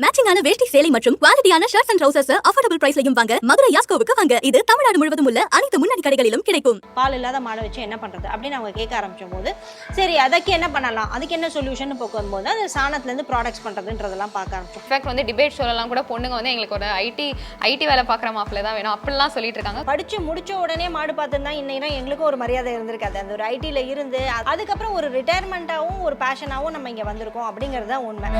மேட்சிங்கான வேஷ்டி சேலை மற்றும் குவாலிட்டியான ஷர்ட்ஸ் அண்ட் ட்ரவுசர்ஸ் அஃபோர்டபுள் பிரைஸ்லையும் வாங்க. மதுரை யாஸ்கோவுக்கு வாங்க. இது தமிழ்நாடு முழுவதும் உள்ள அனைத்து முன்னணி கடைகளிலும் கிடைக்கும். பால் இல்லாத மாடை வச்சு என்ன பண்ணுறது அப்படின்னு அவங்க கேட்க ஆரம்பிச்ச போது சரி அதுக்கு என்ன பண்ணலாம்? அதுக்கு என்ன சொல்யூஷன் போகும் போது அந்த சாணத்துலேருந்து ப்ராடக்ட்ஸ் பண்ணுறதுன்றதெல்லாம் பார்க்க ஆரம்பிச்சோம். இன்ஃபேக்ட் வந்து டிபேட் ஷோலலாம் கூட பொண்ணுங்க வந்து எங்களுக்கு ஒரு ஐடி ஐடி வேலை பார்க்குற மாப்பிள்ள தான் வேணும். அப்படிலாம் சொல்லிட்டு இருக்காங்க. படித்து முடிச்ச உடனே மாடு பார்த்துருந்தா இன்னைக்கு எங்களுக்கும் ஒரு மரியாதை இருந்திருக்காது. அந்த ஒரு ஐடியில் இருந்து அதுக்கப்புறம் ஒரு ரிட்டையர்மெண்ட்டாகவும் ஒரு பேஷனாகவும் நம்ம இங்கே வந்திருக்கோம் அப்படிங்கிறது தான் உண்மை.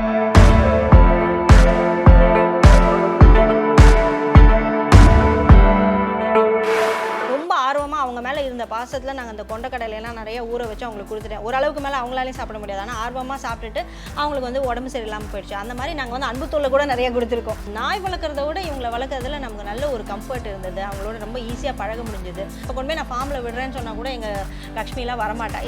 பாசத்தில் நாங்கள் அந்த கொண்டக்கடலையெல்லாம் நிறைய ஊற வச்சு அவங்களுக்கு கொடுத்துட்டேன். ஓரளவுக்கு மேலே அவங்களாலையும் சாப்பிட முடியாது. ஆனால் ஆர்வமாக சாப்பிட்டுட்டு அவங்களுக்கு வந்து உடம்பு சரியில்லாமல் போயிடுச்சு. அந்த மாதிரி நாங்கள் வந்து அன்புத்தூளை கூட நிறைய கொடுத்துருக்கோம். நாய் வளர்க்குறத விட இவங்களை வளர்க்குறதுல நமக்கு நல்ல ஒரு கம்ஃபர்ட் இருந்தது. அவங்களோட ரொம்ப ஈஸியாக பழக முடிஞ்சது. இப்போ கொண்டு போய் நான் ஃபார்மில் விடுறேன்னு சொன்னால் கூட எங்கள் லக்ஷ்மிலாம் வரமாட்டா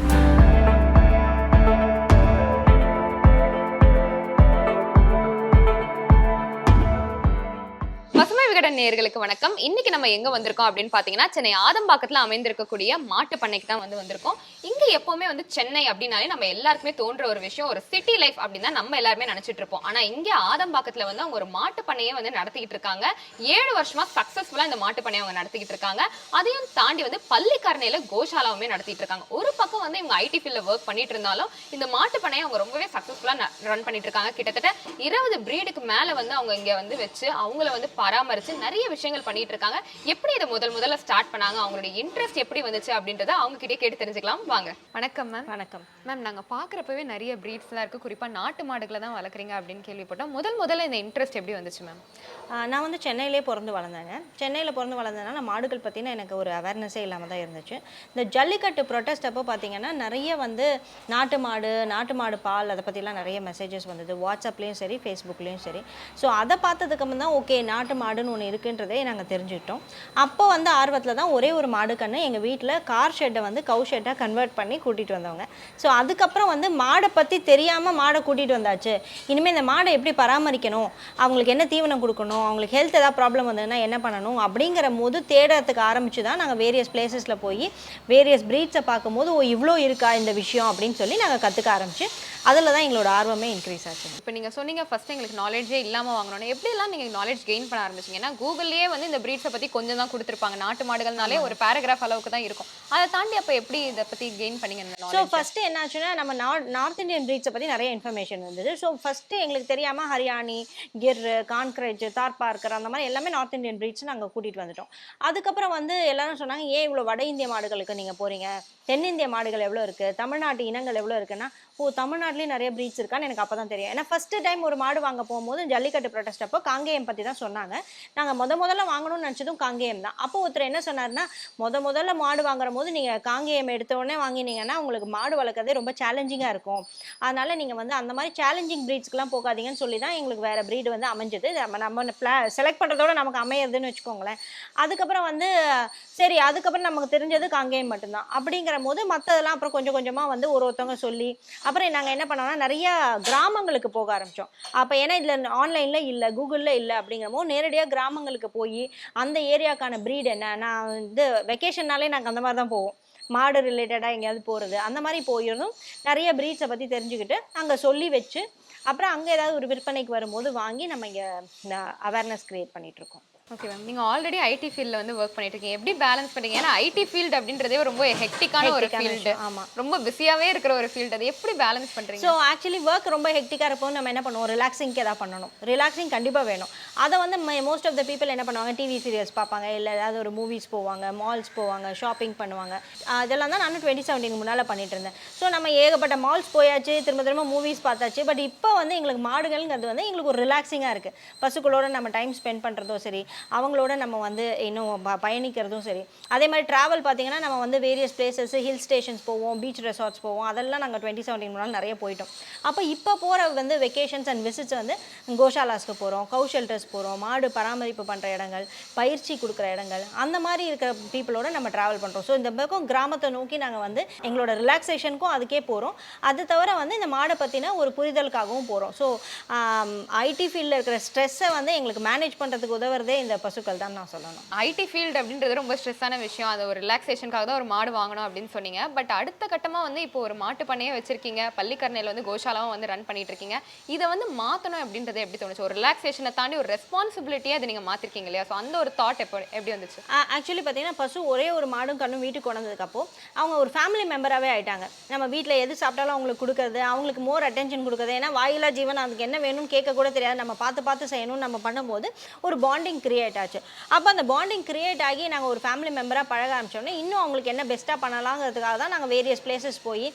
பசுமை விகடன் நேர்களுக்கு வணக்கம். இன்னைக்கு நம்ம எங்க வந்திருக்கோம் அப்படின்னு பாத்தீங்கன்னா சென்னை ஆதம்பாக்கத்துல அமைந்திருக்கக்கூடிய மாட்டு பண்ணைக்கு தான் வந்து வந்திருக்கோம். இங்க எப்பவுமே வந்து சென்னை அப்படின்னாலே நம்ம எல்லாருக்குமே தோன்ற ஒரு விஷயம் ஒரு சிட்டி லைஃப் அப்படின்னு தான் நம்ம எல்லாருமே நினைச்சிட்டு இருப்போம். ஆனா இங்க ஆதம்பாக்கத்துல வந்து அவங்க ஒரு மாட்டு பண்ணையே வந்து நடத்திக்கிட்டு இருக்காங்க. ஏழு வருஷமா சக்சஸ்ஃபுல்லா இந்த மாட்டு பண்ணையை அவங்க நடத்திக்கிட்டு இருக்காங்க. அதையும் தாண்டி வந்து பள்ளிக்கரணையில கோஷாலாவுமே நடத்திட்டு இருக்காங்க. ஒரு பக்கம் வந்து இவங்க ஐடி ஃபீல்ட்ல ஒர்க் பண்ணிட்டு இருந்தாலும் இந்த மாட்டு பண்ணையை அவங்க ரொம்பவே சக்சஸ்ஃபுல்லா ரன் பண்ணிட்டு இருக்காங்க. கிட்டத்தட்ட இருபது பிரீடுக்கு மேல வந்து அவங்க இங்க வந்து வச்சு அவங்கள வந்து பராமரிச்சு நிறைய விஷயங்கள் பண்ணிட்டு இருக்காங்க எப்படி இதை முதல் முதல்ல ஸ்டார்ட் பண்ணாங்க? அவங்களுடைய இன்ட்ரெஸ்ட் எப்படி வந்துச்சு அப்படின்றத அவங்க கிட்டே கேட்டு தெரிஞ்சுக்கலாம். வாங்க. வணக்கம் மேம் வணக்கம். மேம் நாங்க பாக்குறப்பவே நிறைய பிரீட்ஸ்லாம் இருக்கு. குறிப்பா நாட்டு மாடுகளை தான் வளர்க்குறீங்க அப்படின்னு கேள்விப்பட்டோம். முதல் முதல்ல இந்த இன்ட்ரெஸ்ட் எப்படி வந்துச்சு மேம் நான் வந்து சென்னையிலே பிறந்து வளர்ந்தேங்க. சென்னையில் பிறந்து வளர்ந்ததுனால மாடுகள் பற்றின எனக்கு ஒரு அவேர்னஸே இல்லாமல் தான் இருந்துச்சு. இந்த ஜல்லிக்கட்டு ப்ரொட்டஸ்ட் அப்போ பார்த்தீங்கன்னா நிறைய வந்து நாட்டு மாடு நாட்டு மாடு பால் அதை பற்றிலாம் நிறைய மெசேஜஸ் வந்தது. வாட்ஸ்அப்லேயும் சரி ஃபேஸ்புக்லேயும் சரி. ஸோ அதை பார்த்ததுக்கு தான் ஓகே நாட்டு மாடுன்னு ஒன்று இருக்குன்றதே நாங்கள் தெரிஞ்சுக்கிட்டோம். அப்போ வந்து ஆர்வத்தில் தான் ஒரே ஒரு மாடு கன்று எங்கள் வீட்டில் கார் ஷெட்டை வந்து கவு ஷெட்டாக கன்வெர்ட் பண்ணி கூட்டிகிட்டு வந்தவங்க. ஸோ அதுக்கப்புறம் வந்து மாடை பற்றி தெரியாமல் மாடை கூட்டிகிட்டு வந்தாச்சு. இனிமேல் இந்த மாடை எப்படி பராமரிக்கணும்? அவங்களுக்கு என்ன தீவனம் கொடுக்கணும்? அவங்களுக்கு ஹெல்த் ஏதாவது ப்ராப்ளம் வந்ததுன்னா என்ன பண்ணணும்? அப்படிங்கிற போது தேடுறதுக்கு ஆரம்பிச்சு தான் நாங்கள் வேரியஸ் பிளேசஸில் போய் வேரியஸ் ப்ரீட்ஸை பார்க்கும்போது ஓ இவ்வளோ இருக்கா இந்த விஷயம்? அப்படின்னு சொல்லி நாங்கள் கற்றுக்க ஆரம்பிச்சு அதில் தான் எங்களோட ஆர்வமே இன்க்ரீஸ் ஆச்சு. இப்போ நீங்கள் சொன்னீங்க ஃபஸ்ட் எங்களுக்கு நாலேஜே இல்லாமல் வாங்கணும் எப்படிலாம் நீங்கள் நாலேஜ் கெயின் பண்ண ஆரம்பிச்சீங்க? ஏன்னா கூகுள்லயே வந்து இந்த பிரீட்ஸை பத்தி கொஞ்சம் தான் கொடுத்துருப்பாங்க. நாட்டு மாடுகள்னாலே ஒரு பேராகிராஃப் அளவுக்கு தான் இருக்கும். அதை தாண்டி அப்ப எப்படி இதை பத்தி கெயின் பண்ணீங்க ஸோ? ஃபஸ்ட்டு என்னாச்சுன்னா நம்ம நார்த் நார்த் இந்தியன் ப்ரீட்ஸை பற்றி நிறைய இன்ஃபர்மேஷன் இருந்தது. ஸோ ஃபஸ்ட்டு எங்களுக்கு தெரியாமல் ஹரியானி கிர் கான்க்ரேஜ் தார் பார்க்கர் அந்த மாதிரி எல்லாமே நார்த் இந்தியன் ப்ரீட்ஸ் நாங்கள் கூட்டிகிட்டு வந்துட்டோம். அதுக்கப்புறம் வந்து எல்லாரும் சொன்னாங்க ஏன் இவ்வளோ வட இந்திய மாடுகளுக்கு நீங்கள் போகிறீங்க தென்னிந்திய மாடுகள் எவ்வளோ இருக்குது தமிழ்நாட்டு இனங்கள் எவ்வளோ இருக்குன்னா ஓ தமிழ்நாட்டிலேயும் நிறைய ப்ரீட்ஸ் இருக்கான்னு எனக்கு அப்போ தான் தெரியும். ஏன்னா ஃபஸ்ட்டு டைம் ஒரு மாடு வாங்க போகும்போது ஜல்லிக்கட்டு ப்ரொடெஸ்ட் அப்போ காங்கேயம் பற்றி தான் சொன்னாங்க. நாங்கள் முத முதல்ல வாங்கணும்னு நினச்சதும் காங்கேயம் தான். அப்போ ஒருத்தர் என்ன சொன்னார்னா முத முதல்ல மாடு வாங்குற போது நீங்கள் காங்கேயம் எடுத்தோடனே வாங்கினீங்கன்னா உங்களுக்கு மாடு வளர்க்குறதே ரொம்ப சேலஞ்சிங்காக இருக்கும். அதனால் நீங்கள் வந்து அந்த மாதிரி சேலஞ்சிங் ப்ரீட்ஸ்க்குலாம் போகாதீங்கன்னு சொல்லி தான் எங்களுக்கு வேறு ப்ரீடு வந்து அமைஞ்சது. நம்ம நம்ம பிளா செலக்ட் பண்ணுறதோட நமக்கு அமையிறதுன்னு வச்சுக்கோங்களேன். அதுக்கப்புறம் வந்து சரி அதுக்கப்புறம் நமக்கு தெரிஞ்சது காங்கேயம் மட்டும்தான். அப்படிங்கிற போது மற்றதெல்லாம் அப்புறம் கொஞ்சம் கொஞ்சமாக வந்து ஒரு ஒருத்தவங்க சொல்லி அப்புறம் நாங்கள் என்ன பண்ணோம்னா நிறைய கிராமங்களுக்கு போக ஆரம்பித்தோம் அப்போ ஏன்னா இதில் ஆன்லைனில் இல்லை கூகுளில் இல்லை அப்படிங்கிறமோ நேரடியாக கிராமங்களுக்கு போய் அந்த ஏரியாக்கான ப்ரீட் என்ன? நான் வந்து வெக்கேஷன்னாலே நாங்கள் அந்த மாதிரி தான் போவோம். மாடு ரிலேட்டடாக எங்கேயாவது போகிறது அந்த மாதிரி போயிருந்தும். நிறைய ப்ரீட்ஸை பற்றி தெரிஞ்சுக்கிட்டு அங்கே சொல்லி வச்சு அப்புறம் அங்கே ஏதாவது ஒரு விற்பனைக்கு வரும்போது வாங்கி நம்ம இங்கே அவேர்னஸ் க்ரியேட் பண்ணிகிட்ருக்கோம் ஓகே மேம் நீங்க ஆல்ரெடி ஐடி ஃபீல்ட்ல வந்து ஒர்க் பண்ணிட்டு இருக்கீங்க எப்படி பேலன்ஸ் பண்றீங்க? ஏன்னா ஐடி ஃபீல்ட் அப்படின்றதே ரொம்ப ஹெக்டிக்கான ஒரு ஃபீல்டு விஷயம், ஆமா. ரொம்ப பிஸியாவே இருக்கிற ஒரு ஃபீல்டு அது எப்படி பேலன்ஸ் பண்றீங்க? ஸோ ஆக்சுவலி ஒர்க் ரொம்ப ஹெக்டிக்காக இருப்போம் நம்ம என்ன பண்ணுவோம்? ரிலாக்ஸிங்க்கு எதாவது பண்ணணும். ரிலாக்ஸிங் கண்டிப்பாக வேணும். அதை வந்து மோஸ்ட் ஆஃப் த பீப்பிள் என்ன பண்ணுவாங்க? டிவி சீரியல்ஸ் பார்ப்பாங்க. இல்லை ஏதாவது ஒரு மூவிஸ் போவாங்க மால்ஸ் போவாங்க ஷாப்பிங் பண்ணுவாங்க. ஆஹ் இதெல்லாம் தான் நானும் டுவெண்ட்டி செவன்டீன் முன்னால் பண்ணிட்டு இருந்தேன். ஸோ நம்ம ஏகப்பட்ட மால்ஸ் போயாச்சு திரும்ப திரும்ப மூவிஸ் பார்த்தாச்சு. பட் இப்போ வந்து எங்களுக்கு மாடுகள்ங்கிறது வந்து எங்களுக்கு ஒரு ரிலாக்ஸிங்காக இருக்குது பசுக்களோட நம்ம டைம் ஸ்பெண்ட் பண்ணுறதும் சரி அவங்களோட நம்ம வந்து இன்னும் ப- பயணிக்கிறதும் சரி. அதே மாதிரி ட்ராவல் பார்த்தீங்கன்னா நம்ம வந்து வேரியஸ் பிளேசஸ் ஹில் ஸ்டேஷன்ஸ் போவோம் பீச் ரெசார்ட்ஸ் போவோம். அதெல்லாம் நாங்கள் டுவெண்ட்டி செவன்டீன் முன்னால் நிறைய போயிட்டோம். அப்போ இப்போ போகிற வந்து வெக்கேஷன்ஸ் அண்ட் விசிட்ஸ் வந்து கோஷாலாஸ்க்கு போகிறோம் கவு ஷெல்டர்ஸ் போகிறோம் மாடு பராமரிப்பு பண்ணுற இடங்கள் பயிற்சி கொடுக்குற இடங்கள். அந்த மாதிரி இருக்கிற பீப்புளோட நம்ம ட்ராவல் பண்ணுறோம் ஸோ இந்த பக்கம் கிராமத்தை நோக்கி நாங்கள் வந்து எங்களோட ரிலாக்ஸேஷனுக்கும் அதுக்கே போகிறோம் அது தவிர வந்து இந்த மாடை பற்றின ஒரு புரிதலுக்காகவும் போகிறோம் ஸோ ஐடி ஃபீல்டில் இருக்கிற ஸ்ட்ரெஸ்ஸை வந்து எங்களுக்கு மேனேஜ் பண்ணுறதுக்கு உதவுறதே இந்த பசுக்கள் தான் நான் சொல்லணும். ஐடி ஃபீல்டு அப்படின்றது ரொம்ப ஸ்ட்ரெஸ்ஸான விஷயம். அது ஒரு ரிலாக்ஸேஷனுக்காக தான் ஒரு மாடு வாங்கணும் அப்படின்னு சொன்னீங்க. பட் அடுத்த கட்டமா வந்து இப்போ ஒரு மாட்டு பண்ணையே வச்சிருக்கீங்க. பள்ளிக்கரணையில் வந்து கோஷாலாவும் வந்து ரன் பண்ணிட்டு இருக்கீங்க இதை வந்து மாத்தணும் அப்படின்றது எப்படி தோணுச்சு? ஒரு ரிலாக்ஸேஷனை தாண்டி ஒரு ரெஸ்பான்சிபிலிட்டியாக அதை நீங்க மாத்திருக்கீங்க இல்லையா? ஸோ அந்த ஒரு தாட் எப்போ எப்படி வந்துச்சு? ஆக்சுவலி பார்த்தீங்கன்னா பசு ஒரே ஒரு மாடும் கண்ணும் வீட்டுக்கு கொண்டு வந்ததுக்கப்போ அவங்க ஒரு ஃபேமிலி மெம்பராகவே ஆயிட்டாங்க. நம்ம வீட்டில் எது சாப்பிட்டாலும் அவங்களுக்கு கொடுக்கறது அவங்களுக்கு மோர் அட்டென்ஷன் கொடுக்குறது. ஏன்னா வாயிலா ஜீவன் அதுக்கு என்ன வேணும்னு கேட்க கூட தெரியாது. நம்ம பார்த்து பார்த்து செய்யணும்னு நம்ம பண்ணும்போது ஒரு பாண்டிங் கிரியேட் கிரியேட் ஆச்சு. அப்போ அந்த பாண்டிங் கிரியேட் ஆகி நாங்கள் ஒரு ஃபேமிலி மெம்பராக பழக ஆரம்பிச்சோடனே இன்னும் அவங்களுக்கு என்ன பெஸ்ட்டாக பண்ணலாங்கிறதுக்காக தான் நாங்கள் வேரியஸ் பிளேசஸ் போய்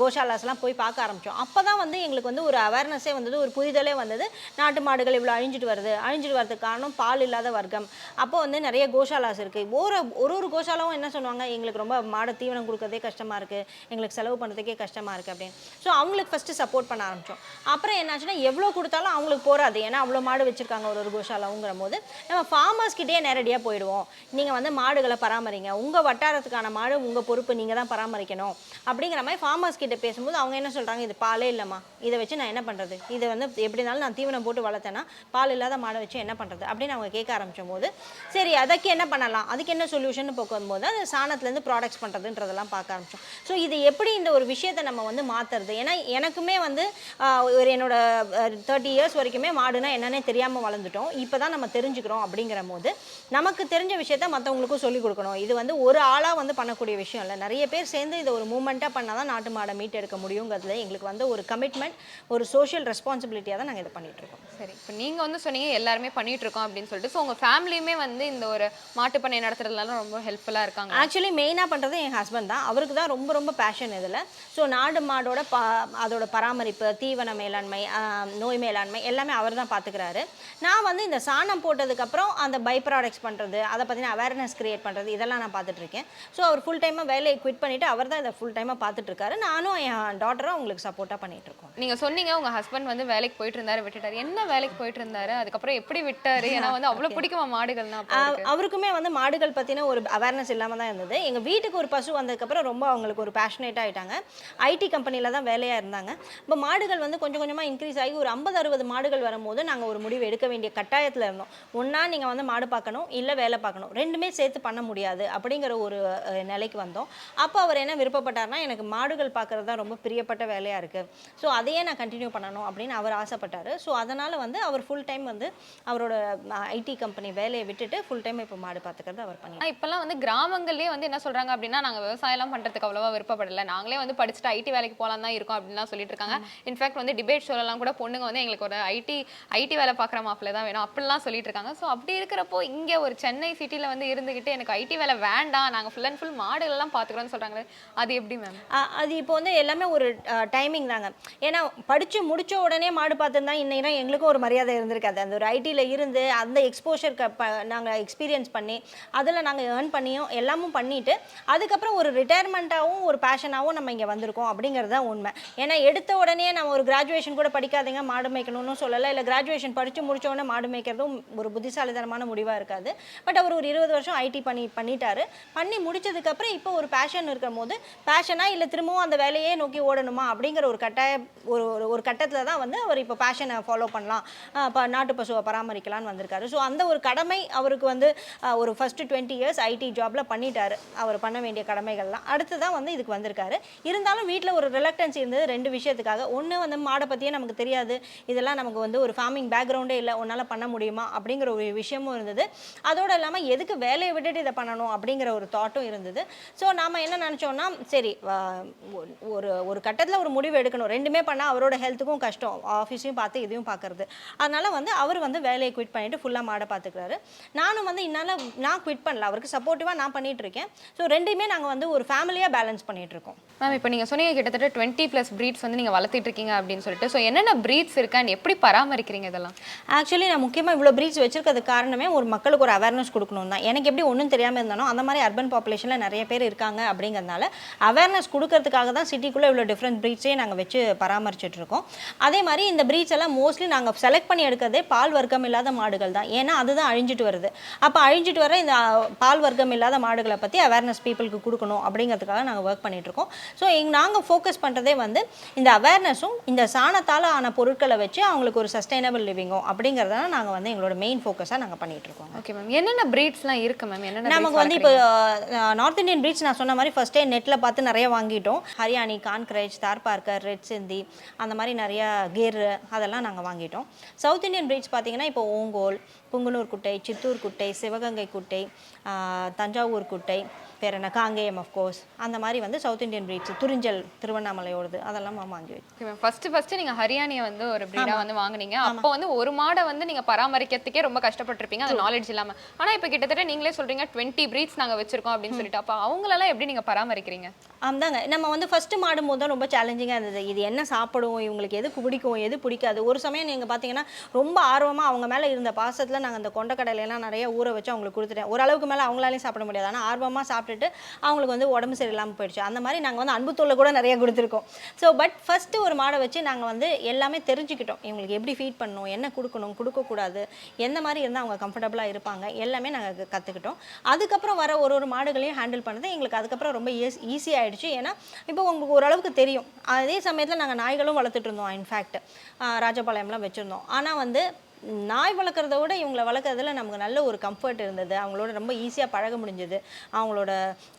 கோஷாலாஸ்லாம் போய் பார்க்க ஆரம்பித்தோம் அப்போ தான் வந்து எங்களுக்கு வந்து ஒரு அவேர்னஸே வந்தது ஒரு புரிதலே வந்தது. நாட்டு மாடுகள் இவ்வளோ அழிஞ்சிட்டு வருது. அழிஞ்சிட்டு வரதுக்கு காரணம் பால் இல்லாத வர்க்கம். அப்போ வந்து நிறைய கோஷாலாஸ் இருக்குது ஒரு ஒரு ஒரு கோஷாலாவும் என்ன சொல்லுவாங்க எங்களுக்கு ரொம்ப மாடை தீவனம் கொடுக்கறதே கஷ்டமாக இருக்குது எங்களுக்கு செலவு பண்ணுறதுக்கே கஷ்டமாக இருக்குது அப்படின்னு. ஸோ அவங்களுக்கு ஃபஸ்ட்டு சப்போர்ட் பண்ண ஆரம்பித்தோம் அப்புறம் என்னாச்சுன்னா எவ்வளோ கொடுத்தாலும் அவங்களுக்கு போகாது ஏன்னா அவ்வளோ மாடு வச்சுருக்காங்க ஒரு ஒரு கோஷாலாவுங்கிற போது. நம்ம farmers நேரடியாக போயிடுவோம். நீங்கள் வந்து மாடுகளை பராமரிங்க. உங்கள் வட்டாரத்துக்கான மாடு உங்கள் பொறுப்பு நீங்கள் தான் பராமரிக்கணும். அப்படிங்கிற மாதிரி ஃபார்மர்ஸ் கிட்ட பேசும்போது அவங்க என்ன சொல்கிறாங்க இது பாலே இல்லைம்மா. இதை வச்சு நான் என்ன பண்ணுறது இதை வந்து எப்படி இருந்தாலும் நான் தீவனம் போட்டு வளர்த்தேன்னா பால் இல்லாத மாடை வச்சு என்ன பண்ணுறது அப்படின்னு அவங்க கேட்க ஆரம்பிச்சும் போது சரி அதுக்கு என்ன பண்ணலாம்? அதுக்கு என்ன சொல்யூஷன் போகும்போது அது சாணத்துலேருந்து ப்ராடக்ட்ஸ் பண்ணுறதுன்றதெல்லாம் பார்க்க ஆரம்பிச்சோம். ஸோ இது எப்படி இந்த ஒரு விஷயத்தை நம்ம வந்து மாற்றுறது ஏன்னா எனக்குமே வந்து ஒரு என்னோட தேர்ட்டி இயர்ஸ் வரைக்குமே மாடுனா என்னன்னே தெரியாமல் வளர்ந்துட்டோம். இப்போ தான் நம்ம தெரிஞ்சுக்கிறோம். அப்படிங்கிற போது நமக்கு தெரிஞ்ச விஷயத்த மற்றவங்களுக்கும் சொல்லிக் கொடுக்கணும். இது வந்து ஒரு ஆளாக வந்து பண்ணக்கூடிய விஷயம் இல்லை. நிறைய பேர் சேர்ந்து இதை ஒரு மூமெண்ட்டாக பண்ணால் தான் நாட்டு மாடை மீட் எடுக்க முடியுங்கிறதுல எங்களுக்கு வந்து ஒரு கமிட்மெண்ட் ஒரு சோஷியல் ரெஸ்பான்சிபிலிட்டியாக தான் நாங்கள் இதை பண்ணிட்டு இருக்கோம். சரி. இப்போ நீங்க வந்து சொன்னீங்க எல்லாருமே பண்ணிட்டு இருக்கோம் அப்படின்னு சொல்லிட்டு. ஸோ உங்க ஃபேமிலியுமே வந்து இந்த ஒரு மாட்டு பண்ணை நடத்துறதுல ரொம்ப ஹெல்ப்ஃபுல்லா இருக்காங்க. ஆக்சுவலி மெயினாக பண்ணுறது என் ஹஸ்பண்ட் தான். அவருக்கு தான் ரொம்ப ரொம்ப பேஷன் இதில். ஸோ நாடு மாடோட பா அதோட பராமரிப்பு தீவன மேலாண்மை நோய் மேலாண்மை எல்லாமே அவர் தான் பார்த்துக்கிறாரு நான் வந்து இந்த சாணம் போட்டதுக்கப்புறம் அந்த பை ப்ராடக்ட்ஸ் பண்ணுறது அதை பற்றின அவேர்னஸ் கிரியேட் பண்ணுறது இதெல்லாம் நான் பார்த்துட்ருக்கேன். ஸோ அவர் ஃபுல் டைமாக வேலையை குவிட் பண்ணிவிட்டு அவர் தான் இதை ஃபுல் டைமாக பார்த்துட்ருக்காரு. நானும் என் டாட்டரும் அவங்களுக்கு சப்போர்ட்டாக பண்ணிகிட்டு இருக்கோம் நீங்க சொன்னீங்க உங்க ஹஸ்பண்ட் வந்து வேலைக்கு போயிட்டு இருந்தாரு விட்டுட்டாரு. என்ன வேலைக்கு போயிட்டு இருந்தாரு அதுக்கப்புறம் எப்படி விட்டாரு? ஏன்னா வந்து அவ்வளவு பிடிக்குமா மாடுகள்னா? அவருக்குமே வந்து மாடுகள் பற்றின ஒரு அவேர்னஸ் இல்லாமல் தான் இருந்தது. எங்கள் வீட்டுக்கு ஒரு பசு வந்ததுக்கப்புறம் ரொம்ப அவங்களுக்கு ஒரு பேஷனேட் ஆகிட்டாங்க ஐடி கம்பெனியில் தான் வேலையாக இருந்தாங்க. இப்போ மாடுகள் வந்து கொஞ்சம் கொஞ்சமாக இன்க்ரீஸ் ஆகி ஒரு ஐம்பது அறுபது மாடுகள் வரும்போது நாங்கள் ஒரு முடிவு எடுக்க வேண்டிய கட்டாயத்தில் இருந்தோம். ஒன்றா நீங்கள் வந்து மாடு பார்க்கணும் இல்லை வேலை பார்க்கணும். ரெண்டுமே சேர்த்து பண்ண முடியாது அப்படிங்கிற ஒரு நிலைக்கு வந்தோம். அப்போ அவர் என்ன விருப்பப்பட்டார்னா எனக்கு மாடுகள் பார்க்குறது தான் ரொம்ப பிரியப்பட்ட வேலையாக இருக்குது ஸோ அதையே நான் கண்டினியூ பண்ணணும் அப்படின்னு அவர் ஆசைப்பட்டார். ஸோ அதனால் வந்து அவர் ஃபுல் டைம் வந்து அவரோட ஐடி கம்பெனி வேலையை விட்டுட்டு ஃபுல் டைம் இப்போ மாடு பார்த்துக்கிறது அவர் பண்ணி ஆனா வந்து கிராமங்கள்லேயே வந்து என்ன சொல்கிறாங்க அப்படின்னா நாங்கள் விவசாயம்லாம் பண்ணுறதுக்கு அவ்வளோவா விருப்பப்படலை. நாங்களே வந்து படிச்சுட்டு ஐடி வேலைக்கு போகலாம் தான் இருக்கோம் அப்படின்லாம் சொல்லிட்டு இருக்காங்க. இன்ஃபேக்ட் வந்து டிபேட் ஷோலாம் கூட பொண்ணுங்க வந்து எங்களுக்கு ஒரு ஐடி ஐடி வேலை பார்க்குற மாப்பிள்ள தான் வேணும் அப்படிலாம் சொல்லிட்டு இருக்காங்க. ஸோ அப்படி இருக்கிறப்போ இங்கே ஒரு சென்னை சிட்டியில் வந்து இருந்துக்கிட்டு எனக்கு ஐடி வேலை வேண்டாம் நாங்கள் ஃபுல் அண்ட் ஃபுல் மாடுகள்லாம் பார்த்துக்கிறோன்னு சொல்கிறாங்களே அது எப்படி மேம் அது இப்போ வந்து எல்லாமே ஒரு டைமிங் தாங்க. ஏன்னா படித்து முடித்த உடனே மாடு பார்த்துருந்தா இன்னைக்கு எங்களுக்கும் ஒரு மரியாதை இருந்திருக்காது. அந்த ஒரு ஐடியில் இருந்து அந்த எக்ஸ்போஷர் நாங்கள் எக்ஸ்பீரியன்ஸ் பண்ணி அதில் நாங்கள் ஏர்ன் பண்ணியும் எல்லாமும் பண்ணிவிட்டு அதுக்கப்புறம் ஒரு ரிட்டையர்மெண்ட்டாகவும் ஒரு பேஷனாகவும் நம்ம இங்கே வந்திருக்கோம் அப்படிங்கிறது தான் உண்மை. ஏன்னா எடுத்த உடனே நம்ம ஒரு கிராஜுவேஷன் கூட படிக்காதீங்க மாடு மேய்க்கணும்னு சொல்லலை இல்லை கிராஜுவேஷன் படித்து முடிச்ச உடனே மாடு மேய்க்கிறதும் ஒரு புத்திசாலித்தனமான முடிவாக இருக்காது. பட் அவர் ஒரு இருபது வருஷம் ஐடி பண்ணி பண்ணிட்டாரு. பண்ணி முடிச்சதுக்கப்புறம் இப்போ ஒரு பேஷன் இருக்கும் போது பேஷனாக இல்லை திரும்பவும் அந்த வேலையே நோக்கி ஓடணுமா அப்படிங்கிற ஒரு கட்டாய ஒரு ஒரு- ஒரு கட்டத்தில் தான் வந்து அவர் இப்போ பேஷனை ஃபாலோ பண்ணலாம். இப்போ நாட்டு பசுவை பராமரிக்கலாம்னு வந்திருக்காரு. ஸோ அந்த ஒரு கடமை அவருக்கு வந்து ஒரு ஃபஸ்ட்டு டுவெண்ட்டி இயர்ஸ் ஐடி ஜாபில் பண்ணிட்டாரு. அவர் பண்ண வேண்டிய கடமைகள்லாம். அடுத்து தான் வந்து இதுக்கு வந்திருக்காரு. இருந்தாலும் வீட்டில் ஒரு ரிலக்டன்ஸ் இருந்தது ரெண்டு விஷயத்துக்காக. ஒன்று வந்து மாடை பற்றியே நமக்கு தெரியாது. இதெல்லாம் நமக்கு வந்து ஒரு ஃபார்மிங் பேக்ரவுண்டே இல்லை. உன்னால் பண்ண முடியுமா அப்படிங்கிற ஒரு விஷயமும் இருந்தது. அதோடு இல்லாமல் எதுக்கு வேலையை விட்டுட்டு இதை பண்ணணும் அப்படிங்கிற ஒரு தாட்டும் இருந்தது. ஸோ நாம என்ன நினச்சோன்னா சரி ஒரு ஒரு கட்டத்தில் ஒரு முடிவு எடுக்கணும். ரெண்டுமே பண்ணால் அவரோட ஹெல்த்துக்கும் கஷ்டம். ஆஃபீஸையும் பார்த்து இதையும் பார்க்கறது. அதனால வந்து அவர் வந்து வேலையை குவிட் பண்ணிட்டு ஃபுல்லாக மாடை பார்த்துக்கிறாரு நானும் வந்து என்னால் நான் குவிட் பண்ணல. அவருக்கு சப்போர்ட்டிவாக நான் பண்ணிட்டு இருக்கேன் ஸோ ரெண்டையுமே நாங்கள் வந்து ஒரு ஃபேமிலியாக பேலன்ஸ் பண்ணிட்டு இருக்கோம் மேம் இப்போ நீங்க சொன்னீங்க கிட்டத்தட்ட டுவெண்ட்டி ப்ளஸ் ப்ரீட்ஸ் வந்து நீங்க வளர்த்திட்டு இருக்கீங்க அப்படின்னு சொல்லிட்டு. ஸோ என்னென்ன ப்ரீட்ஸ் இருக்கு? And எப்படி பராமரிக்கிறீங்க இதெல்லாம்? ஆக்சுவலி நான் முக்கியமாக இவ்வளோ ப்ரீட்ஸ் வச்சிருக்கிறதுக்கு காரணமே ஒரு மக்களுக்கு ஒரு அவேர்னஸ் கொடுக்கணும் தான் எனக்கு எப்படி ஒன்றும் தெரியாமல் இருந்தாலும் அந்த மாதிரி அர்பன் பாப்புலேஷனில் நிறைய பேர் இருக்காங்க அப்படிங்கிறதுனால அவேர்னஸ் கொடுக்கறதுக்காக தான் சிட்டிக்குள்ளே இவ்வளோ டிஃப்ரெண்ட் ப்ரீட்ஸே நாங்கள் வச்சு பராமரிச்சுட்டு இருக்கோம். அதே மாதிரி இந்த ப்ரீட்ஸ் எல்லாம் மோஸ்ட்லி நாங்கள் செலக்ட் பண்ணி எடுக்கிறதே பால் வர்க்கம் இல்லாத மாடுகள் தான். ஏன்னா அதுதான் அழிஞ்சிட்டு வருது. அப்போ அழிஞ்சிட்டு வர இந்த பால் வர்க்கம் இல்லாத மாடுகளை பற்றி அவேர்னஸ் பீப்புளுக்கு கொடுக்கணும் அப்படிங்கிறதுக்காக நாங்கள் ஒர்க் பண்ணிகிட்ருக்கோம் இருக்கோம். ஸோ எங் நாங்கள் ஃபோக்கஸ் பண்ணுறதே வந்து இந்த அவேர்னஸும் இந்த சாணத்தால் ஆன பொருட்களை வச்சு அவங்களுக்கு ஒரு சஸ்டைனபிள் லிவிங்கும் அப்படிங்கிறத நாங்கள் வந்து எங்களோட மெயின் ஃபோக்கஸ் ஃபோக்கஸாக நாங்கள் பண்ணிட்டு இருக்கோம் ஓகே மேம் என்னென்ன பிரீட்ஸ்லாம் இருக்கு மேம் என்னென்ன நமக்கு வந்து இப்போ நார்த் இந்தியன் பிரீட்ஸ் நான் சொன்ன மாதிரி ஃபர்ஸ்டே நெட்டில் பார்த்து நிறைய வாங்கிட்டோம். ஹரியானி கான்க்ரேஜ் தார் பார்க்கர் ரெட் சிந்தி அந்த மாதிரி நிறைய கேர் அதெல்லாம் நாங்கள் வாங்கிட்டோம். சவுத் இந்தியன் பிரீட்ஸ் பார்த்தீங்கன்னா இப்போ ஓங்கோல் புங்குனூர் குட்டை சித்தூர் குட்டை சிவகங்கை குட்டை தஞ்சாவூர் குட்டை பேர் என்ன காங்கேயம் கோர்ஸ் அந்த மாதிரி வந்து சவுத் இந்தியன் பிரீட்ஸ் துறிஞ்சல் திருவண்ணாமலையோடது. அதெல்லாம் வாங்கி மேம் ஃபர்ஸ்ட் ஃபர்ஸ்ட் நீங்க ஹரியானியை வந்து ஒரு பிரீடா வந்து வாங்குனீங்க. அப்போ வந்து ஒரு மாடை வந்து நீங்க பராமரிக்கிறதுக்கே ரொம்ப கஷ்டப்பட்டிருப்பீங்க. அந்த நாலேஜ் இல்லாம. ஆனா இப்போ கிட்டத்தட்ட நீங்களே சொல்றீங்க 20 பிரீட்ஸ் நாங்க வச்சிருக்கோம் அப்படின்னு சொல்லிட்டு. அப்போ அவங்களெல்லாம் எப்படி நீங்க பராமரிக்கிறீங்க? ஆமாங்க நம்ம வந்து ஃபஸ்ட்டு மாடும்போது தான் ரொம்ப சேலஞ்சிங்காக இருந்தது. இது என்ன சாப்பிடும்? இவங்களுக்கு எது பிடிக்கும்? எது பிடிக்காது? ஒரு சமயம் நீங்கள் பார்த்தீங்கன்னா ரொம்ப ஆர்வமாக அவங்க மேலே இருந்த பாசத்தில் நாங்கள் அந்த கொண்டக்கடலையெல்லாம் நிறைய ஊற வச்சு அவங்களுக்கு கொடுத்துட்டேன். ஓரளவுக்கு மேலே அவங்களாலையும் சாப்பிட முடியாது. ஆனால் ஆர்வமாக சாப்பிட்டுட்டு அவங்களுக்கு வந்து உடம்பு சரியில்லாமல் போயிடுச்சு. அந்த மாதிரி நாங்கள் வந்து அன்பு தொல்லை கூட நிறைய கொடுத்துருக்கோம். ஸோ பட் ஃபஸ்ட்டு ஒரு மாடை வச்சு நாங்கள் வந்து எல்லாமே தெரிஞ்சுக்கிட்டோம். இவங்களுக்கு எப்படி ஃபீட் பண்ணணும் என்ன கொடுக்கணும் கொடுக்கக்கூடாது எந்த மாதிரி இருந்தால் அவங்க கம்ஃபர்டபுளாக இருப்பாங்க எல்லாமே நாங்கள் கற்றுக்கிட்டோம் அதுக்கப்புறம் வர ஒரு ஒரு மாடுகளையும் ஹேண்டில் பண்ணது எங்களுக்கு அதுக்கப்புறம் ரொம்ப ஈஸ் ஈஸி ஆயிடுச்சு. ஏன்னா இப்போ உங்களுக்கு ஓரளவுக்கு தெரியும். அதே சமயத்தில் நாங்கள் நாய்களும் வளர்த்துட்டு இருந்தோம் இன்ஃபேக்ட் ராஜபாளையம்லாம் வச்சுருந்தோம். ஆனால் வந்து நாய் வளர்க்குறத விட இவங்களை வளர்க்குறதுல நமக்கு நல்ல ஒரு கம்ஃபர்ட் இருந்தது. அவங்களோட ரொம்ப ஈஸியாக பழக முடிஞ்சது. அவங்களோட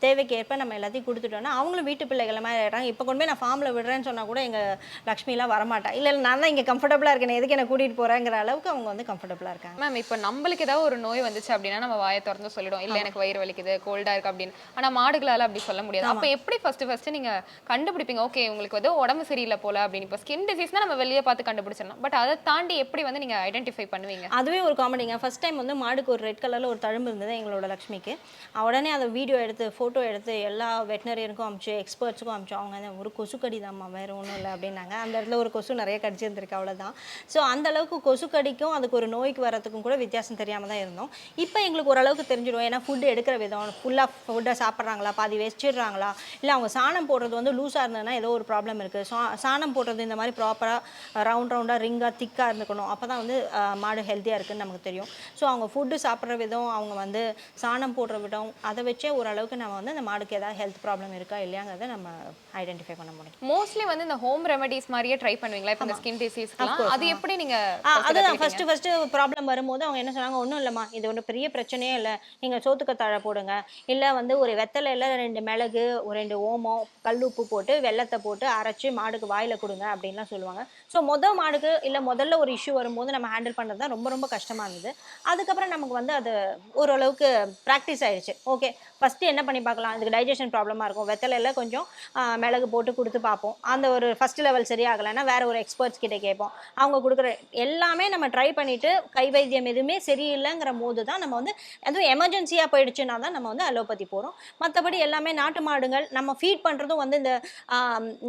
தேவைக்கு ஏற்ப நம்ம எல்லாத்தையும் கொடுத்துட்டோம்னா அவங்களும் வீட்டு பிள்ளைகள் மாதிரி ஆயிடுறாங்க. இப்போ கொண்டு போய் நான் ஃபார்மில் விடுறேன்னு சொன்னால் கூட எங்கள் லக்ஷ்மிலாம் வரமாட்டா. இல்லை இல்லை நான் தான் இங்கே கம்ஃபர்டபுளாக இருக்கேன் எதுக்கு என்ன கூட்டிகிட்டு போகிறேங்கிற அளவுக்கு அவங்க வந்து கம்ஃபர்டபுளாக இருக்காங்க. மேம் இப்போ நம்மளுக்கு ஏதாவது ஒரு நோய் வந்துச்சு அப்படின்னா நம்ம வாயை திறந்து சொல்லிடும் இல்ல எனக்கு வயிறு வலிக்குது கோல்டா இருக்கு அப்படின்னு. ஆனா மாடுகளால அப்படி சொல்ல முடியாது. அப்போ எப்படி ஃபர்ஸ்ட் ஃபர்ஸ்ட் நீங்க கண்டுபிடிப்பீங்க? ஓகே உங்களுக்கு வந்து உடம்பு சரியில்லை போல அப்படின்னு. இப்போ ஸ்கின் டிசீஸ்னா நம்ம வெளியே பார்த்து கண்டுபிடிச்சிடலாம் பட் அதை தாண்டி எப்படி வந்து நீங்க ஐடென்டிஃபை பண்ணுவீங்க? அதுவே ஒரு காமெடிங்க ஃபர்ஸ்ட் டைம் வந்து மாடுக்கு ஒரு ரெட் கலரில் ஒரு தழும்பு இருந்தது எங்களோட லக்ஷ்மிக்கு. உடனே அதை வீடியோ எடுத்து ஃபோட்டோ எடுத்து எல்லா வெட்டினரியனுக்கும் அமிச்சு எக்ஸ்பர்ட்ஸுக்கும் அமிச்சு அவங்க ஒரு கொசு கடிதாம்மா வேறு ஒன்றும் இல்லை அப்படின்னாங்க. அந்த இடத்துல ஒரு கொசு நிறைய கடிச்சிருந்துருக்கு அவ்வளோதான் ஸோ அந்த அளவுக்கு கொசு கடிக்கும் அதுக்கு ஒரு நோய்க்கு வரத்துக்கும் கூட வித்தியாசம் தெரியாமல் தான் இருந்தோம். இப்போ எங்களுக்கு ஓரளவுக்கு தெரிஞ்சிடும். ஏன்னா ஃபுட்டு எடுக்கிற விதம் ஃபுல்லாக ஃபுட்டை சாப்பிட்றாங்களா? பாதி வச்சிடுறாங்களா? இல்லை அவங்க சாணம் போடுறது வந்து லூஸாக இருந்ததுன்னா ஏதோ ஒரு ப்ராப்ளம் இருக்குது சா சாணம் போடுறது இந்த மாதிரி ப்ராப்பராக ரவுண்ட் ரவுண்டாக ரிங்காக திக்காக இருந்துக்கணும். அப்போ தான் வந்து மாடு ஹெல்த்தியாக இருக்குன்னு நமக்கு தெரியும். ஸோ அவங்க ஃபுட்டு சாப்பிட்ற விதம் அவங்க வந்து சாணம் போடுற விதம் அதை வச்சே ஓரளவுக்கு நம்ம வந்து அந்த மாடுக்கு ஏதாவது ஹெல்த் ப்ராப்ளம் இருக்கா இல்லையாங்கிறத நம்ம ஐடென்டிஃபை பண்ண முடியும். மோஸ்ட்லி வந்து இந்த ஹோம் ரெமெடிஸ் மாதிரியே ட்ரை பண்ணுவீங்களா? இப்போ இந்த ஸ்கின் டிசீஸ்க்குலாம் அது எப்படி நீங்க ஆ first அதுதான்? ஃபர்ஸ்ட் ஃபர்ஸ்ட் ப்ராப்ளம் வரும்போது அவங்க என்ன சொன்னாங்க? ஒன்றும் இல்லைம்மா. இது ஒன்றும் பெரிய பிரச்சனையே இல்லை. நீங்கள் சோத்துக்கத்தாழை போடுங்க. இல்லை வந்து ஒரு வெத்தலையில் ரெண்டு மிளகு ஒரு ரெண்டு ஓமம் கல் உப்பு போட்டு வெள்ளத்தை போட்டு அரைச்சி மாடுக்கு வாயில் கொடுங்க அப்படின்லாம் சொல்லுவாங்க. ஸோ மொதல் மாடுக்கு இல்லை முதல்ல ஒரு இஷ்யூ வரும்போது நம்ம ஹேண்டில் பண்ணுறது தான் ரொம்ப ரொம்ப கஷ்டமாக இருந்தது. அதுக்கப்புறம் நமக்கு வந்து அது ஓரளவுக்கு ப்ராக்டிஸ் ஆயிடுச்சு ஓகே ஃபஸ்ட்டு என்ன பண்ணி பார்க்கலாம்? இதுக்கு டைஜஷன் ப்ராப்ளமாக இருக்கும். வெத்தலையில் கொஞ்சம் மிளகு போட்டு கொடுத்து பார்ப்போம். அந்த ஒரு ஃபஸ்ட் லெவல் சரியாகலைன்னா வேற ஒரு எக்ஸ்பர்ட்ஸ் கிட்டே கேட்போம். அவங்க கொடுக்குற எல்லாமே நம்ம ட்ரை பண்ணிவிட்டு கை வைத்தியம் எதுவுமே சரியில்லைங்கிற போது தான் நம்ம வந்து அதுவும் எமர்ஜென்சியாக போயிடுச்சுன்னா தான் நம்ம வந்து அலோபதி போகிறோம் மற்றபடி எல்லாமே நாட்டு மாடுகள் நம்ம ஃபீட் பண்ணுறதும் வந்து இந்த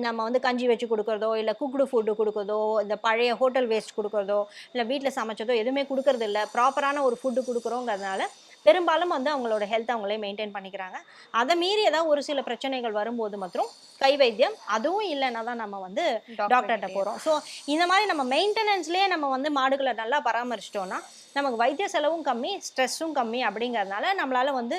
நம்ம வந்து கஞ்சி வச்சு கொடுக்குறதோ இல்லை குக்குடு ஃபுட்டு கொடுக்குறதோ இந்த பழைய ஹோட்டல் வேஸ்ட் கொடுக்குறதோ இல்லை வீட்டில் சமைச்சதோ எதுவுமே கொடுக்கறது இல்லை ப்ராப்பரான ஒரு ஃபுட்டு கொடுக்குறோங்கிறதுனால பெரும்பாலும் வந்து அவங்களோட ஹெல்த் அவங்களே மெயின்டைன் பண்ணிக்கிறாங்க அதை மீறி ஏதாவது ஒரு சில பிரச்சனைகள் வரும்போது மற்றும் கை வைத்தியம் அதுவும் இல்லைன்னா தான் நம்ம வந்து டாக்டர்கிட்ட. போகிறோம் ஸோ இந்த மாதிரி நம்ம மெயின்டெனன்ஸ்லேயே நம்ம வந்து மாடுகளை நல்லா பராமரிச்சிட்டோம்னா நமக்கு வைத்திய செலவும் கம்மி ஸ்ட்ரெஸ்ஸும் கம்மி அப்படிங்கிறதுனால நம்மளால வந்து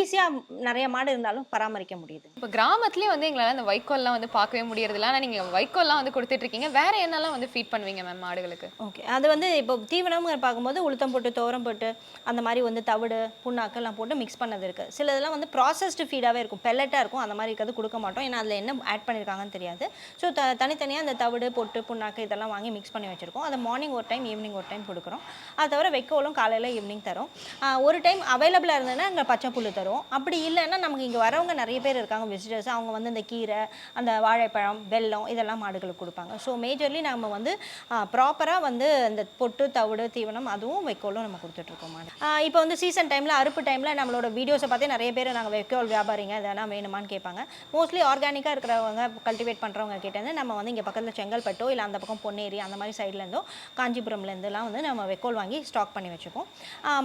ஈஸியாக நிறைய மாடு இருந்தாலும் பராமரிக்க முடியுது. இப்போ கிராமத்துலயே வந்து எங்களால அந்த வைக்கோல்லாம் வந்து பார்க்கவே முடியறதில்ல ஆனா நீங்க வைக்கோல்லாம் வந்து கொடுத்துட்டு இருக்கீங்க வேற என்னெல்லாம் வந்து ஃபீட் பண்ணுவீங்க மேம் மாடுகளுக்கு? ஓகே அது வந்து இப்போ தீவனம்ங்கிற பார்க்கும்போது உளுத்தம் போட்டு துவரம் போட்டு அந்த மாதிரி வந்து தவிடு புண்ணாக்கெல்லாம் போட்டு மிக்ஸ் பண்ணது இருக்குது சில இதெல்லாம் வந்து ப்ராசஸ்டு ஃபீடாகவே இருக்கும். பெல்லட்டாக இருக்கும். அந்த மாதிரி இருக்கிறது கொடுக்க மாட்டோம். ஏன்னா அதில் என்ன ஆட் பண்ணியிருக்காங்கன்னு தெரியாது. ஸோ த தனித்தனியாக அந்த தவிடு பொட்டு புண்ணாக்கு இதெல்லாம் வாங்கி மிக்ஸ் பண்ணி வச்சுருக்கோம். அதை மார்னிங் ஒரு டைம் ஈவினிங் ஒரு டைம் கொடுக்குறோம். அது தவிர வைக்கோலும் காலையில் ஈவினிங் தரும். ஒரு டைம் அவைலபிளாக இருந்ததுன்னா இங்கே பச்சை புல் தரும். அப்படி இல்லைன்னா நமக்கு இங்கே வரவங்க நிறைய பேர் இருக்காங்க விசிட்டர்ஸ் அவங்க வந்து இந்த கீரை அந்த வாழைப்பழம் வெல்லம் இதெல்லாம் மாடுகளுக்கு கொடுப்பாங்க. ஸோ மேஜர்லி நம்ம வந்து ப்ராப்பராக வந்து இந்த பொட்டு தவிடு தீவனம் அதுவும் வைக்கோலும் நம்ம கொடுத்துட்ருக்கோம் மாடு. இப்போ வந்து சீசன் டைமில் அறுப்பு டைமில் நம்மளோட வீடியோஸை பார்த்தே நிறைய பேர் நாங்கள் வைக்கோல் வியாபாரிங்க இதெல்லாம் வேணுமான்னு கேட்பாங்க. மோஸ்ட்லி ஆர்கானிக்காக இருக்கிறவங்க கல்டிவேட் பண்ணுறவங்க கிட்டேருந்து நம்ம வந்து இங்கே பக்கத்தில் செங்கல்பட்டோ இல்லை அந்த பக்கம் பொன்னேரி அந்த மாதிரி சைட்லேருந்தோ காஞ்சிபுரம்லேருந்துலாம் வந்து நம்ம வைக்கோல் வாங்கி ஸ்டாக் பண்ணி வச்சுப்போம்.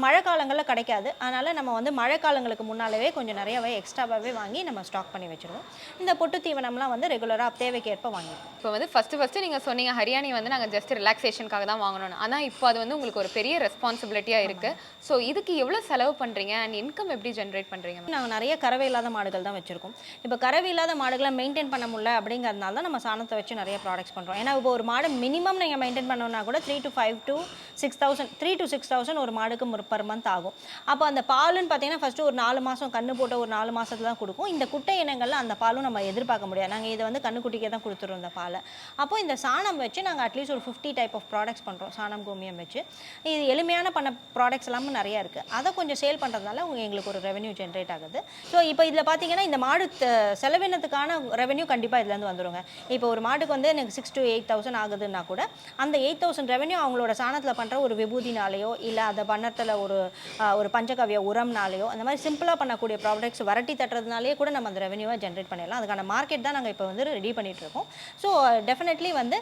மழை காலங்களில் கிடைக்காது. அதனால் நம்ம வந்து மழை காலங்களுக்கு முன்னாலவே கொஞ்சம் நிறையவே எக்ஸ்ட்ராவாகவே வாங்கி நம்ம ஸ்டாக் பண்ணி வச்சுருவோம். இந்த பொட்டு தீவனம்லாம் வந்து ரெகுலராக தேவைக்கேற்ப வாங்கிப்போம். இப்போ வந்து ஃபர்ஸ்ட் ஃபர்ஸ்ட் நீங்க சொன்னீங்க ஹரியானி வந்து நாங்க ஜஸ்ட் ரிலாக்ஸேஷனுக்காக தான் வாங்கணும் ஆனா இப்போ அது வந்து உங்களுக்கு ஒரு பெரிய ரெஸ்பான்சிபிலிட்டியா இருக்கு. ஸோ இதுக்கு எவ்வளவு செலவு பண்றீங்க? அண்ட் இன்கம் எப்படி ஜென்ரேட் ma'am? நாங்கள் நிறைய கறவை இல்லாத மாடுகள் தான் வச்சிருக்கோம். இப்போ கறவை இல்லாத மாடுகளை மெயின்டைன் பண்ண முடியல அப்படிங்கிறதுனால தான் நம்ம சாணத்தை வச்சு நிறைய ப்ராடக்ட்ஸ் பண்ணுறோம் ஏன்னா இப்போ ஒரு மாடு மினிமம் நீங்கள் மெயின்டைன் பண்ணணும்னா கூட three to five to six thousand three to six thousand ஒரு மாடுக்கு பர் மந்த் ஆகும். அப்போ அந்த பாலுன்னு பார்த்தீங்கன்னா ஃபஸ்ட்டு ஒரு நாலு மாதம் கண்ணு போட்ட ஒரு நாலு மாசத்துல தான் கொடுக்கும். இந்த குட்டை இனங்களில் அந்த பாலும் நம்ம எதிர்பார்க்க முடியாது. நாங்கள் இதை வந்து கண்ணுக்குட்டிக்கே தான் கொடுத்துருவோம் இந்த பாலை. அப்போ இந்த சாணம் வச்சு நாங்கள் அட்லீஸ்ட் ஒரு ஃபிஃப்டி டைப் ஆஃப் ப்ராடக்ட்ஸ் பண்ணுறோம் சாணம் கோமியம் வச்சு. இது எளிமையான பண்ண ப்ராடக்ட்ஸ் எல்லாமே நிறைய இருக்குது அதை கொஞ்சம் சேல் பண்ணுறதுனால எங்களுக்கு ஒரு ரெவன்யூ ஜென்ரேட் ஆகுது. ஸோ இப்போ இதில் பார்த்தீங்கன்னா இந்த மாடு செலவினத்துக்கான ரெவன்யூ கண்டிப்பாக இதுலேருந்து வந்துருங்க. இப்போ ஒரு மாட்டுக்கு வந்து எனக்கு சிக்ஸ் டு எயிட் தௌசண்ட் ஆகுதுன்னா கூட அந்த எயிட் தௌசண்ட் ரெவன்யூ அவங்களோட சாணத்தில் பண்ணுற ஒரு விபூதினாலேயோ இல்லை அதை பண்ணத்தில் ஒரு ஒரு பஞ்சகவிய உரம்னாலேயோ அந்த மாதிரி சிம்பிளாக பண்ணக்கூடிய ப்ராடக்ட்ஸ் வரட்டி தட்டுறதுனாலே கூட நம்ம அந்த ரெவன்யூவை ஜென்ரேட் பண்ணிடலாம். அதுக்கான மார்க்கெட் தான் நாங்கள் இப்போ வந்து ரெடி பண்ணிகிட்ருக்கோம் இருக்கோம் ஸோ டெஃபினெட்லி வந்து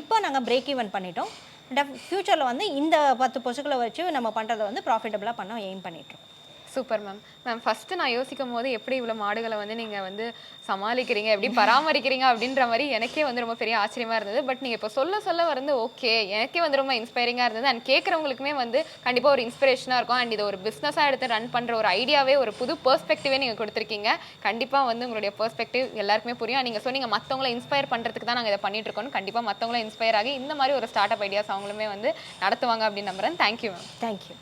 இப்போ நாங்கள் பிரேக் ஈவன் பண்ணிட்டோம். டெஃப் ஃப்யூச்சரில் வந்து இந்த பத்து பொசுக்களை வச்சு நம்ம பண்ணுறதை வந்து ப்ராஃபிட்டபுளாக பண்ண எய்ம் பண்ணிட்டுருக்கோம். சூப்பர் மேம் மேம் ஃபஸ்ட்டு நான் யோசிக்கும் போது எப்படி இவ்வளோ மாடுகளை வந்து நீங்கள் வந்து சமாளிக்கிறீங்க? எப்படி பராமரிக்கிறீங்க? அப்படின்ற மாதிரி எனக்கே வந்து ரொம்ப பெரிய ஆச்சரியமாக இருந்தது. பட் நீங்கள் இப்போ சொல்ல சொல்ல வந்து ஓகே எனக்கே வந்து ரொம்ப இன்ஸ்பைரிங்காக இருந்தது. அண்ட் கேட்குறவங்களுக்குமே வந்து கண்டிப்பாக ஒரு இன்ஸ்பிரேஷனாக இருக்கும். அண்ட் இது ஒரு பிஸ்னஸாக எடுத்து ரன் பண்ணுற ஒரு ஐடியாவே ஒரு புது பெர்ஸ்பெக்டிவே நீங்கள் கொடுத்துருக்கீங்க. கண்டிப்பாக வந்து உங்களுடைய பெர்ஸ்பெக்டிவ் எல்லாருக்குமே புரியும். நீங்கள் சொன்னீங்க மற்றவங்கள இன்ஸ்பயர் பண்ணுறதுக்கு தான் நாங்கள் இதை பண்ணிட்டு இருக்கோம். கண்டிப்பாக மத்தவங்கள இன்ஸ்பயர் ஆகி இந்த மாதிரி ஒரு ஸ்டார்ட் அப் ஐடியாஸ் அவங்களுமே வந்து நடத்துவாங்க அப்படின்னு நம்புறேன். Thank you ma'am thank you